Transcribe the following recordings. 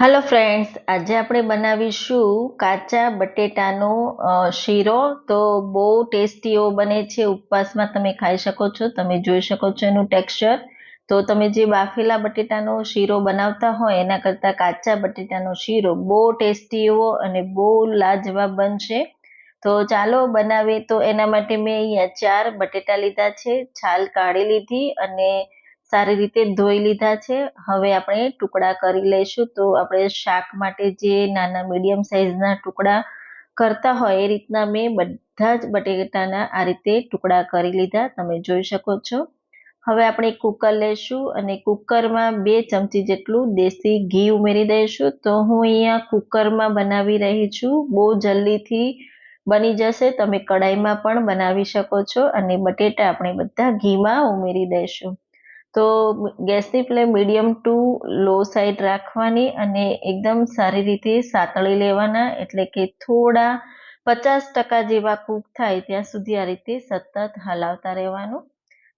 Hello friends આજે આપણે બનાવીશું કાચા બટેટાનો શીરો. તો બહુ ટેસ્ટી એવો બને છે. ઉપવાસમાં તમે ખાઈ શકો છો. તમે જોઈ શકો છો એનું ટેક્સચર તો તમે જે બાફેલા બટેટાનો શીરો બનાવતા હોય, એના કરતાં કાચા બટેટાનો શીરો બહુ ટેસ્ટી એવો અને બહુ લાજવાબ બનશે. તો ચાલો બનાવીએ. તો એના માટે મેં અહીંયા ચાર બટેટા લીધા છે. છાલ કાઢી લીધી અને સારી રીતે ધોઈ લીધા છે. હવે આપણે ટુકડા કરી લઈશું. તો આપણે શાક માટે જે નાના મીડિયમ સાઇઝના ટુકડા કરતા હોય એ રીતના મેં બધા જ બટેટાના આ રીતે ટુકડા કરી લીધા. તમે જોઈ શકો છો. હવે આપણે કુકર લઈશું અને કુકરમાં બે ચમચી જેટલું દેશી ઘી ઉમેરી દઈશું. તો હું અહીંયા કુકરમાં બનાવી રહી છું. બહુ જલ્દીથી બની જશે. તમે કડાઈમાં પણ બનાવી શકો છો અને બટેટા આપણે બધા ઘીમાં ઉમેરી દઈશું. તો ગેસની flame medium to low side રાખવાની અને એકદમ સારી રીતે સાતળી લેવાના. એટલે કે થોડા પચાસ ટકા જેવા કૂક થાય ત્યાં સુધી આ રીતે સતત હલાવતા રહેવાનું.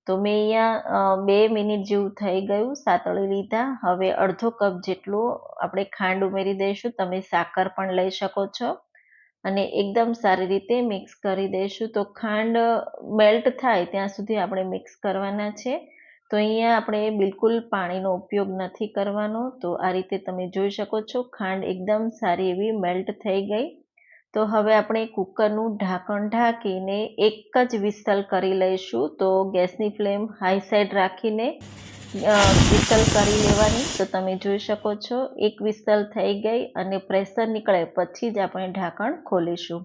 તો મેં અહીંયા બે મિનિટ જેવું થઈ ગયું સાતળી લીધા. હવે અડધો કપ જેટલો આપણે ખાંડ ઉમેરી દઈશું. તમે સાકર પણ લઈ શકો છો. અને એકદમ સારી રીતે મિક્સ કરી દઈશું. તો ખાંડ મેલ્ટ થાય ત્યાં સુધી આપણે મિક્સ કરવાના છે. તો અહીંયા આપણે બિલકુલ પાણીનો ઉપયોગ નથી કરવાનો. તો આ રીતે તમે જોઈ શકો છો, ખાંડ એકદમ સારી એવી મેલ્ટ થઈ ગઈ. તો હવે આપણે કુકરનું ઢાંકણ ઢાંકીને એક જ વિસલ કરી લઈશું. તો ગેસની ફ્લેમ હાઈ સાઈડ રાખીને વિસલ કરી લેવાની. તો તમે જોઈ શકો છો, એક વિસલ થઈ ગઈ અને પ્રેશર નીકળે પછી જ આપણે ઢાંકણ ખોલીશું.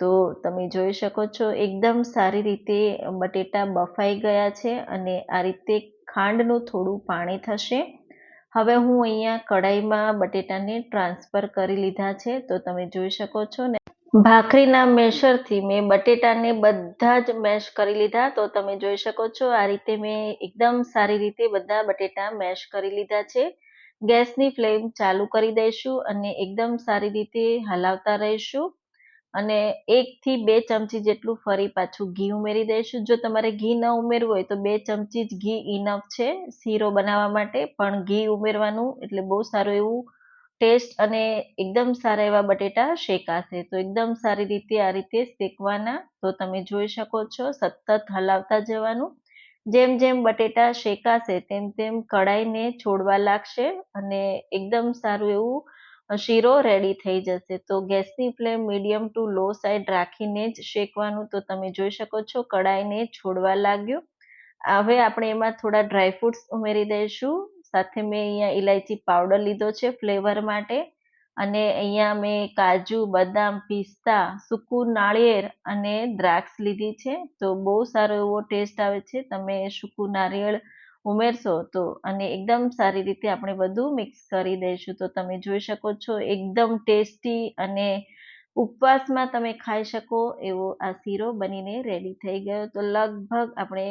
તો તમે જોઈ શકો છો એકદમ સારી રીતે બટેટા બફાઈ ગયા છે અને આ રીતે ખાંડનું થોડું પાણી થશે. હવે હું અહીંયા કઢાઈમાં બટેટાને ટ્રાન્સફર કરી લીધા છે, તો તમે જોઈ શકો છો ને. ભાખરીના મેશરથી મેં બટેટાને બધા જ મેશ કરી લીધા, તો તમે જોઈ શકો છો આ રીતે મેં એકદમ સારી રીતે બધા બટેટા મેશ કરી લીધા છે. ગેસની ફ્લેમ ચાલુ કરી દઈશું અને એકદમ સારી રીતે હલાવતા રહીશું. અને એકથી બે ચમચી જેટલું ફરી પાછું ઘી ઉમેરી દઈશું. જો તમારે ઘી ન ઉમેરવું હોય તો બે ચમચી જ ઘી ઇનફ છે શીરો બનાવવા માટે. પણ ઘી ઉમેરવાનું એટલે બહુ સારું એવું ટેસ્ટ અને એકદમ સારા એવા બટેટા શેકાશે. તો એકદમ સારી રીતે આ રીતે શેકવાના. તો તમે જોઈ શકો છો સતત હલાવતા જવાનું. જેમ જેમ બટેટા શેકાશે તેમ તેમ કડાઈને છોડવા લાગશે અને એકદમ સારું એવું શીરો રેડી થઈ જશે. તો ગેસની flame medium to low side રાખીને જ શેકવાનું. તો તમે જોઈ શકો છો, કડાઈને છોડવા લાગ્યું. હવે આપણે એમાં થોડા ડ્રાયફ્રૂટ્સ ઉમેરી દઈશું. સાથે મેં અહીંયા ઇલાયચી પાવડર લીધો છે ફ્લેવર માટે. અને અહીંયા મેં કાજુ, બદામ, પિસ્તા, સૂકું નાળિયેર અને દ્રાક્ષ લીધી છે. તો બહુ સારો એવો ટેસ્ટ આવે છે. તમે સૂકું નારિયેળ ઉમેરશો તો અને એકદમ સારી રીતે આપણે બધું મિક્સ કરી દઈશું. તો તમે જોઈ શકો છો એકદમ ટેસ્ટી અને ઉપવાસમાં તમે ખાઈ શકો એવો આ શીરો બનીને રેડી થઈ ગયો. તો લગભગ આપણે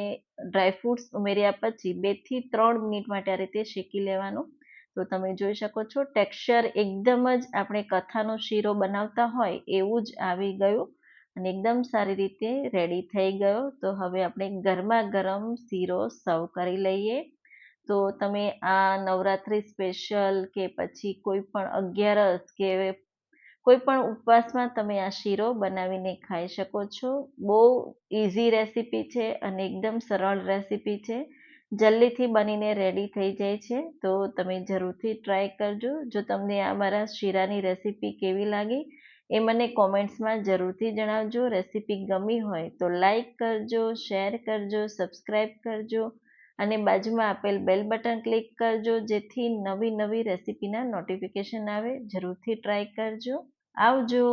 ડ્રાયફ્રૂટ્સ ઉમેર્યા પછી બેથી ત્રણ મિનિટ માટે આ રીતે શેકી લેવાનું. તો તમે જોઈ શકો છો ટેક્સચર એકદમ જ આપણે કથાનો શીરો બનાવતા હોય એવું જ આવી ગયું. અને એકદમ સારી રીતે રેડી થઈ ગયો. તો હવે આપણે ગરમા ગરમ શીરો સર્વ કરી લઈએ. તો તમે આ નવરાત્રિ સ્પેશિયલ કે પછી કોઈ પણ અગિયારસ કે કોઈ પણ ઉપવાસમાં તમે આ શીરો બનાવીને ખાઈ શકો છો. બહુ ઇઝી રેસીપી છે અને એકદમ સરળ રેસીપી છે. જલ્દીથી બનીને રેડી થઈ જાય છે. તો તમે જરૂરથી ટ્રાય કરજો. જો તમને આ મારા શીરાની રેસીપી કેવી લાગી એ મને કોમેન્ટ્સમાં જરૂરથી જણાવજો. રેસીપી ગમી હોય તો લાઈક કરજો, શેર કરજો, સબસ્ક્રાઈબ કરજો અને બાજુમાં આપેલ બેલ બટન ક્લિક કરજો જેથી નવી નવી રેસીપીના નોટિફિકેશન આવે. જરૂરથી ટ્રાય કરજો. આવજો.